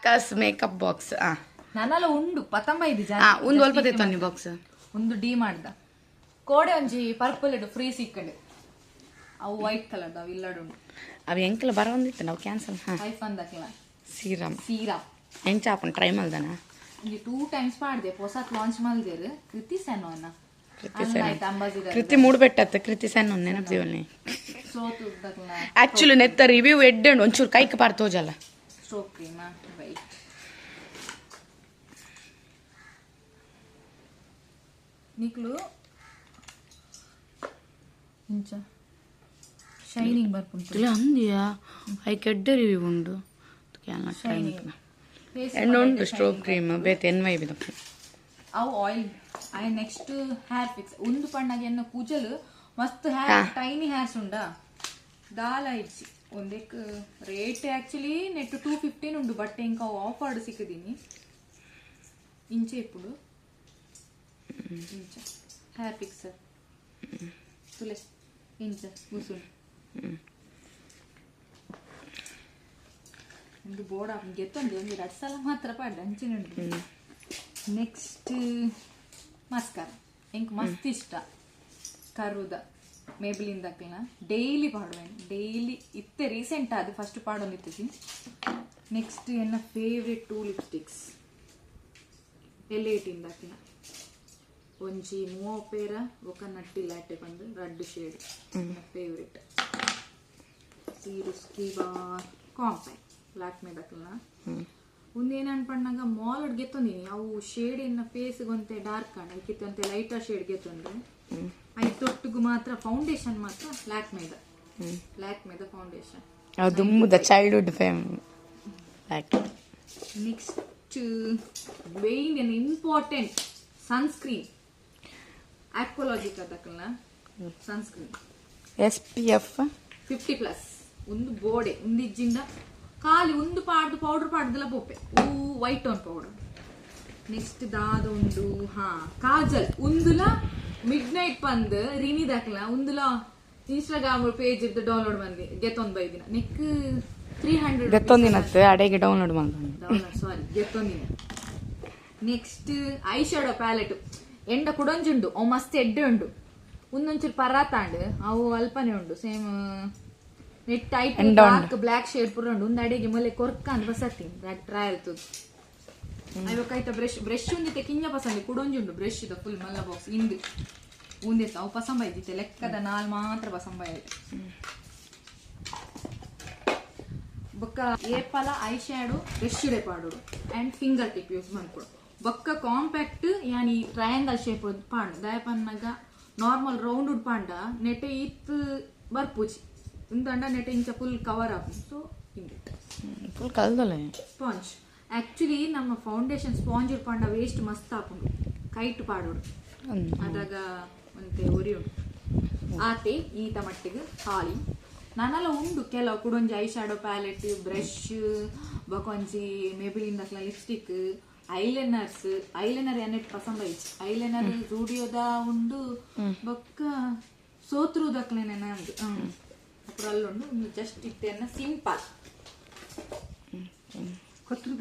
ಅಕ್ಕಸ್ makeup box ಆ. ನನ್ನಲ್ಲ ಉಂಡು ಪತಂಬ ಇದು ಆ, ಒಂದು ಒಲ್ಪ ತನ್ನಿ ಬಾಕ್ಸ್ ಒಂದು ಡಿ ಮಾಡ್ದ. ಕೋಡೆ ಒಂಜಿ ಪರ್ಪಲ್ ಇಡು ಫ್ರೀ ಸಿಕ್ಕಂಡು. ಅವು ವೈಟ್ ಕಲರ್ ಅವು ಇಲ್ಲಡು ಅವು ಎಂಕಲ ಬರವಂದಿತ್ತು ನಾವು ಕ್ಯಾನ್ಸಲ್ ಹಾ. ಅಂದಕ್ಲ ಸೀರಮ್ ಸೀರಾ ಎಂಚ ಹಾಕೊಂಡು ಟ್ರೈ ಮಾಡ್ದನ? ಇಲ್ಲಿ ಟೂ ಟೈಮ್ಸ್ ಪಾಡ್ದೆ ಹೊಸತ್ ಲಾಂಚ್ ಮಲ್ದೇರು ಕೃತಿ ಸೆನ್ ಅನ್ನ ಕೃತಿ ಮೂಡ್ಬೆಟ್ಟತ್ತೆ ಕೃತಿ ಸೆನ್ ಒಂದು ಉದ್ದಕ್ಲ ಆಕ್ಚುಲಿ ನೆತ್ತ ರಿವ್ಯೂ ಎಡ್ಡಂಡು ಒಂಚೂರು ಕೈಕ್ ಪಾರ್ ತೋಜಲ್ಲ. ಸ್ಟ್ರೋಕ್ ಕ್ರೀಮ್ ವೈಟ್ ನಿಕ್ಲು ಇಂಚ ಶೈನಿಂಗ್ ಬರ್ಪುಂಟು ಇಲ್ಲ ಅಂದಿಯಾ? ಐ ಕೆಡ್ಡ ರಿವ್ಯೂ ಉಂಡು ಎಂಡ್ ಉಂಟು ಸ್ಟ್ರೋಕ್ ಕ್ರೀಮ್ ಬೇತೆ ಎನ್ ವೈ ಬಿದ ಅವು ಆಯಿಲ್ ಐ ನೆಕ್ಸ್ಟ್ ಹೇರ್ ಫಿಕ್ಸ್ ಒಂದು ಪಣ್ಣಗೆ ಎನ್ನ ಕೂಜಲು ಮಸ್ತ್ ಹೇರ್ ಟೈನಿ ಹೇರ್ಸ್ ಉಂಡಾ ದಾಲ ಇಜ್ಜಿ ಒಂದಕ್ಕೆ rate actually net two fifteen ಉಂಡು ಬಟ್ ಇಂಕ ಆಫರ್ಡ್ ಸಿಕ್ಕದೀನಿ ಇಂಚೆ ఇప్పుడు ಇಂಚ ಹೇರ್ ಫಿಕ್ಸರ್ ತುಲೆ ಇಂಚ ಗುಸುಳು ಒಂದು ಬೋರ್ಡ್ ಗೆತ್ತೊಂದು ಒಂದು ಎರಡು ಸಲ ಮಾತ್ರ ಪಾಡ್ದ ಅಂಚಿನುಂಡು ನೆಕ್ಸ್ಟ್ ಮಸ್ಕಾರ ಎಂಕ್ ಮಸ್ತ್ ಇಷ್ಟ ಮೇಬಲಿಂದ ಹಾಕ್ಲಿನ ಡೈಲಿ ಪಾಡುವೇನು ಡೈಲಿ ಇತ್ತೆ ರೀಸೆಂಟ್ ಅದು ಫಸ್ಟ್ ಪಾಡೊಂದಿತ್ತು ನೆಕ್ಸ್ಟ್ ಎನ್ನ ಫೇವ್ರೆಟ್ ಟೂ ಲಿಪ್ಸ್ಟಿಕ್ಸ್ ಎಲೇಟಿಂದ ಹಾಕಿನ ಒಂಜಿ ಮೂವಪೇರ ಒಕ ನಟ್ಟಿ ಲಾಟೆ ಬಂದು ರೆಡ್ ಶೇಡ್ ಫೇವ್ರೆಟ್ ಸೀರುಸ್ಕಿ ಬಾ ಕಾಂಪ್ಯಾಕ್ಟ್ ಲ್ಯಾಕ್ಮೆ ದಕ್ಲನ. ಒಂದು ಏನು ಅನ್ಪಣ್ಣಾಗ ಮಾಲ್ ಗೆತ್ತೊಂದಿನಿ. ಅವು ಶೇಡ್ ಇನ್ನ ಫೇಸ್ ಗೊಂತೆ ಡಾರ್ಕ್ ಕಾಣ ಇಕ್ಕಿತ್ತಂತೆ ಲೈಟರ್ ಶೇಡ್ ಗೆತ್ತೊಂದು ಐ ತೊಟ್ಟಿಗೂ ಮಾತ್ರ ಫೌಂಡೇಶನ್ ಮಾತ್ರ ಲ್ಯಾಕ್ಮೇದ. ಲ್ಯಾಕ್ಮೇದ ಫೌಂಡೇಶನ್ ಅದು ದ ಚೈಲ್ಡ್ಹುಡ್ ಫೇಮ್ ನೆಕ್ಸ್ಟ್ ವೆಯ್ನ್ ಎನ್ important sunscreen ಆಕ್ವಲಾಜಿಕ್ ಅದಕ್ಕಲ್ಲ sunscreen S P F fifty plus ಒಂದು ಬೋಡೆ ಒಂದಿಜ್ಜಿಂದ ಖಾಲಿ ಒಂದು ಪಾಡ್ದು ಪೌಡರ್ ಪಾಡ್ದಲ್ಲ ಬೊಪ್ಪೆ. ಹೂ ವೈಟ್ ಟೋನ್ ಪೌಡರ್ ನೆಕ್ಸ್ಟ್ ದಾದ ಒಂದು ಹಾ ಕಾಜಲ್. ಉಂದುಲ ಮಿಡ್ ನೈಟ್ ಬಂದ್ ರಿನಿ ದಾಖಲ ಉಂದುಲ ಇನ್ಸ್ಟಾಗ್ರಾಮ್ ಪೇಜ್ ಇದ್ದು ಡೌನ್ಲೋಡ್ ಬಂದಿ ಗೆತ್ತೊಂದ್ ಬೈದಿನ ನೆಕ್ ತ್ರೀ ಹಂಡ್ರೆಡ್ ಗೊತ್ತೊಂದಿನತ್ತು ಅಡೆಗೆ ಡೌನ್ಲೋಡ್ ಮಾಡ್ಕೊಂಡು ಡೌನ್ಲೋಡ್ ಸಾರಿ ಗೆತ್ತೊಂದಿನ. ನೆಕ್ಸ್ಟ್ ಐ ಶಾಡೋ ಪ್ಯಾಲೆಟ್ ಎಂಡ ಕುಡೊಂಜುಂಡು ಅವು ಮಸ್ತ್ ಎಡ್ಡೆ ಉಂಡು. ಒಂದೊಂಚೂರು ಪರಾತಾಂಡ್ ಅವು ಅಲ್ಪನೆ ಉಂಡು ಸೇಮ್ ನೆಟ್ ಐಟ್ ಡಾರ್ಕ್ ಬ್ಲಾಕ್ ಶೇಡ್ ಪುರ ಉಂಡು. ಒಂದು ಅಡೆಗೆ ಮೊಲೆ ಕೊರ್ಕ ಅಂತ ಬಸತ್ತಿ ಟ್ರಯಲ್ ತುದು ಐತ ಬ್ರಷ್ ಬ್ರಷ್ ಒಂದಿತ್ತೆ ಕಿಂಜ ಪಸಂದಿ ಕುಡೊಂಜುಂಡು ಬ್ರಷ್ ಇದ ಫುಲ್ ಮಲ್ಲ ಬಾಕ್ಸ್ ಇಂದು ಒಂದಿತ್ತ ಅವು ಪಸಂಬ ಇದ್ದಿತ್ತೆ ಲೆಕ್ಕದ ನಾಲ್ ಮಾತ್ರ ಪಸಂಬ ಇದೆ. ಬೊಕ್ಕ ಏಪಲ ಐ ಶ್ಯಾಡು ಬ್ರಷ್ ಪಾಡೋಡು ಅಂಡ್ ಫಿಂಗರ್ ಟಿಪ್ ಯೂಸ್ ಮಾಡ್ಕೊಡು. ಬೊಕ್ಕ ಕಾಂಪ್ಯಾಕ್ಟ್ ಯಾನಿ ಟ್ರಯಾಂಗಲ್ ಶೇಪ್ ಪಾಂಡ್. ದಯಪನ್ನಾಗ ನಾರ್ಮಲ್ ರೌಂಡ್ ಪಾಂಡ. ನೆಟೆ ಇತ್ ಬರ್ಪುಜಿ. ಉಂದಂಡ ನೆಟೆ ಇಂಚ ಫುಲ್ ಕವರ್ ಆಫ್ ಸೊ ಹಿಂಗೆ. ಫುಲ್ ಕಲ್ದಲ್ಲ. ಸ್ಪಾಂಜ್ ಆಕ್ಚುಲಿ ನಮ್ಮ ಫೌಂಡೇಶನ್ ఫౌండేషన్ స్పాంజ్ ವೇಸ್ಟ್ ಮಸ್ತ್ ಹಾಕೊಂಡು ಕೈಟ್ ಪಾಡೋರು. ಅದಾಗ అదగా ಉರಿ ಉಂಟು. ಆತೆ ಈತ ಮಟ್ಟಿಗೆ ಹಾಲಿ. ನಾನೆಲ್ಲ ಉಂಡು ಕೆಲವು ಕುಡೊಂಜಿ ಐ ಶ್ಯಾಡೋ ಪ್ಯಾಲೆಟ್ ಬ್ರಷ್ ಬಕೊಂಜಿ ಮೇಬಿಲಿಂದ ಲಿಪ್ಸ್ಟಿಕ್ ಐಲೆನರ್ಸ್ ಐಲೈನರ್ ಎನ್ನೆಟ್ ಪಸಂದ ಐಚ್ ಐಲೈನರ್ ಜೂಡಿಯೋದ ಉಂಡು ಬೊಕ್ಕ ಸೋತ್ರು ದಕ್ಲೇನೆ ನಂದು ಅಪ್ಪ ಅಲ್ಲೊಂಡು ಜಸ್ಟ್ ಇಟ್ಟೆನ ಸಿಂಪಲ್ ಕೊತ್ತರು